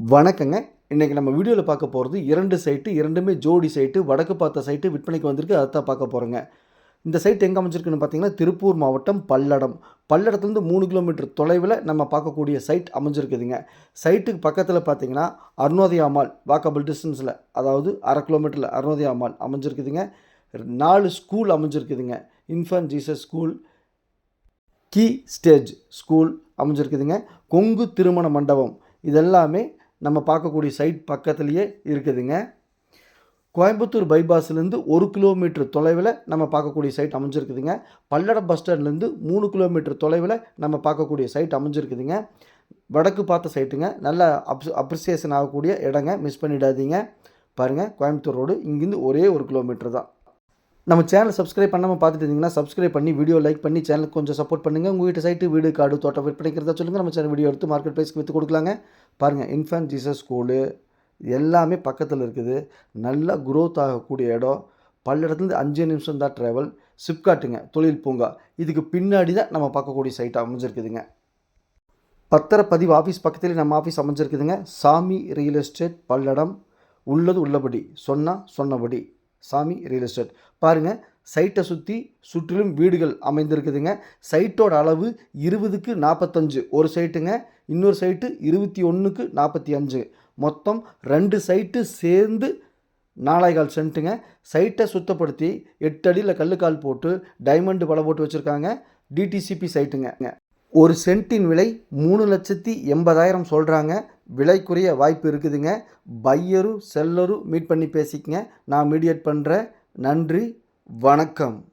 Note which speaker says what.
Speaker 1: வணக்கங்க. இன்றைக்கி நம்ம வீடியோவில் பார்க்க போகிறது இரண்டு சைட்டு இரண்டுமே ஜோடி சைட்டு வடக்கு பார்த்த சைட்டு விற்பனைக்கு வந்திருக்கு. அதை தான் பார்க்க போகிறோங்க இந்த சைட் எங்கே அமைஞ்சிருக்குன்னு பார்த்தீங்கன்னா திருப்பூர் மாவட்டம் பல்லடம். பல்லடத்துலேருந்து மூணு கிலோமீட்டர் தொலைவில் நம்ம பார்க்கக்கூடிய சைட் அமைஞ்சிருக்குதுங்க சைட்டுக்கு பக்கத்தில் பார்த்தீங்கன்னா அருணோதய அம்மாள் வாக்கபிள் டிஸ்டன்ஸில் அதாவது அரை கிலோமீட்டரில் அருணோதய அம்மாள் அமைஞ்சிருக்குதுங்க நாலு ஸ்கூல் அமைஞ்சிருக்குதுங்க infant Jesus school key stage school அமைஞ்சிருக்குதுங்க கொங்கு திருமண மண்டபம் இதெல்லாமே நம்ம பார்க்கக்கூடிய சைட் பக்கத்துலேயே இருக்குதுங்க. கோயம்புத்தூர் பைபாஸ்லேருந்து ஒரு கிலோமீட்டர் தொலைவில் நம்ம பார்க்கக்கூடிய சைட் அமைஞ்சிருக்குதுங்க. பல்லடம் பஸ் ஸ்டாண்ட்லேருந்து மூணு கிலோமீட்டர் தொலைவில் நம்ம பார்க்கக்கூடிய சைட் அமைஞ்சிருக்குதுங்க. வடக்கு பார்த்த சைட்டுங்க நல்ல அப்ஸ் அப்ரிசியேஷன் ஆகக்கூடிய இடங்க. மிஸ் பண்ணிடாதீங்க. பாருங்கள் கோயம்புத்தூர் ரோடு இங்கேருந்து ஒரே ஒரு கிலோமீட்டர் தான். நம்ம சேனல் சப்ஸ்கிரைப் பண்ணாமல் பார்த்துட்டு இருந்தீங்கன்னா சப்ஸ்கிரைப் பண்ணி வீடியோ லைக் பண்ணி சேனலுக்கு கொஞ்சம் சப்போர்ட் பண்ணுங்கள் உங்கள் வீட்டு சைட்டு வீடு காடு தோட்டம் விற்பனைக்கிறதா சொல்லுங்கள் நம்ம சேனல் வீடியோ எடுத்து மார்க்கெட் ப்ரைஸ்க்கு விற்று கொடுக்கலாங்க. பாருங்கள் இன்ஃபேன் ஜீசஸ் ஸ்கூலு எல்லாமே பக்கத்தில் இருக்குது. நல்லா குரோத் ஆகக்கூடிய இடம். பல்லடத்துலேருந்து அஞ்சு நிமிஷம் தான் ட்ராவல் சிப்காட்டுங்க தொழில் பூங்கா. இதுக்கு பின்னாடி தான் நம்ம பார்க்கக்கூடிய சைட்டாக அமைஞ்சிருக்குதுங்க. பத்திரப்பதிவு ஆஃபீஸ் பக்கத்துலேயே நம்ம ஆஃபீஸ் அமைஞ்சிருக்குதுங்க. சாமி ரியல் எஸ்டேட் பல்லடம் உள்ளது உள்ளபடி. சொன்னால் சொன்னபடி. சாமி ரியல் எஸ்டேட் பாருங்கள் சைட்டை சுற்றி சுற்றிலும் வீடுகள் அமைந்திருக்குதுங்க. சைட்டோட அளவு இருபதுக்கு நாற்பத்தஞ்சு ஒரு சைட்டுங்க இன்னொரு சைட்டு இருபத்தி ஒன்றுக்கு நாற்பத்தி அஞ்சு. மொத்தம் ரெண்டு சைட்டு சேர்ந்து நாலாய்கால் சென்ட்டுங்க. சைட்டை சுத்தப்படுத்தி எட்டு அடியில் கல்லுக்கால் போட்டு டைமண்டு பல போட்டு வச்சுருக்காங்க. டிடிசிபி சைட்டுங்க ஒரு சென்ட்டின் விலை மூணு லட்சத்தி எண்பதாயிரம் சொல்கிறாங்க விலைக்குரிய வாய்ப்பு இருக்குதுங்க. பையரும் செல்லரும் மீட் பண்ணி பேசிக்கங்க. நான் மீடியேட் பண்ணுறேன் நன்றி வணக்கம்.